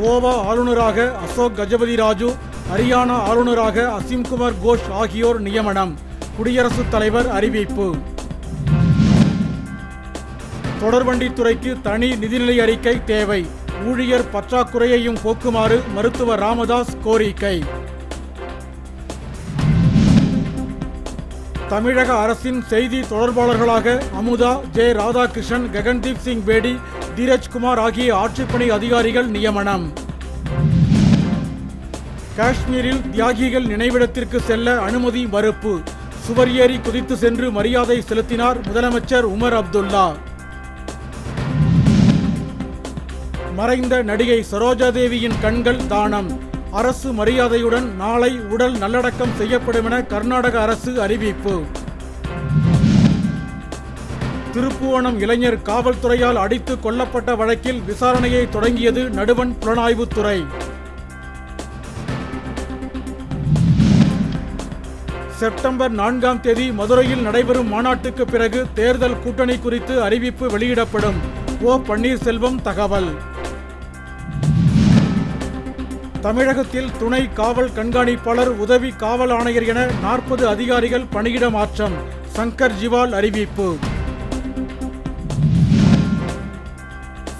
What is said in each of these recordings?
கோவா ஆளுநராக அசோக் கஜபதி ராஜு ஹரியானா ஆளுநராக அசீம்குமார் கோஷ் ஆகியோர் நியமனம். குடியரசுத் தலைவர் அறிவிப்பு. தொடர்வண்டித்துறைக்கு தனி நிதிநிலை அறிக்கை தேவை. ஊழியர் பற்றாக்குறையையும் போக்குமாறு மருத்துவர் ராமதாஸ் கோரிக்கை. தமிழக அரசின் செய்தி தொடர்பாளர்களாக அமுதா ஜே. ராதாகிருஷ்ணன் ககன்தீப் சிங் பேடி தீரஜ்குமார் ஆகிய ஆட்சிப்பணி அதிகாரிகள் நியமனம். காஷ்மீரில் தியாகிகள் நினைவிடத்திற்கு செல்ல அனுமதி மறுப்பு. சுவர் ஏறி குதித்து சென்று மரியாதை செலுத்தினார் முதலமைச்சர் உமர் அப்துல்லா. மறைந்த நடிகை சரோஜாதேவியின் கண்கள் தானம். அரசு மரியாதையுடன் நாளை உடல் நல்லடக்கம் செய்யப்படும் என கர்நாடக அரசு அறிவிப்பு. திருப்புவனம் இளைஞர் காவல்துறையால் அடித்து கொல்லப்பட்ட வழக்கில் விசாரணையை தொடங்கியது நடுவண் புலனாய்வுத்துறை. செப்டம்பர் நான்காம் தேதி மதுரையில் நடைபெறும் மாநாட்டுக்கு பிறகு தேர்தல் கூட்டணி குறித்து அறிவிப்பு வெளியிடப்படும். ஓ பன்னீர்செல்வம் தகவல். தமிழகத்தில் துணை காவல் கண்காணிப்பாளர் உதவி காவல் ஆணையர் என நாற்பது அதிகாரிகள் பணியிட மாற்றம். சங்கர் ஜிவால் அறிவிப்பு.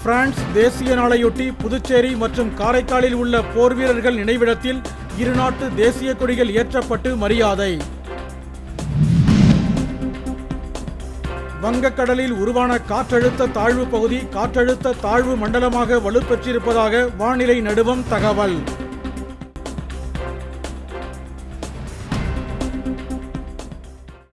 பிரான்ஸ் தேசிய நாளையொட்டி புதுச்சேரி மற்றும் காரைக்காலில் உள்ள போர் வீரர்கள் நினைவிடத்தில் இருநாட்டு தேசிய கொடிகள் ஏற்றப்பட்டு மரியாதை. வங்கக்கடலில் உருவான காற்றழுத்த தாழ்வு பகுதி காற்றழுத்த தாழ்வு மண்டலமாக வலுப்பெற்றிருப்பதாக வானிலை நடுவம் தகவல்.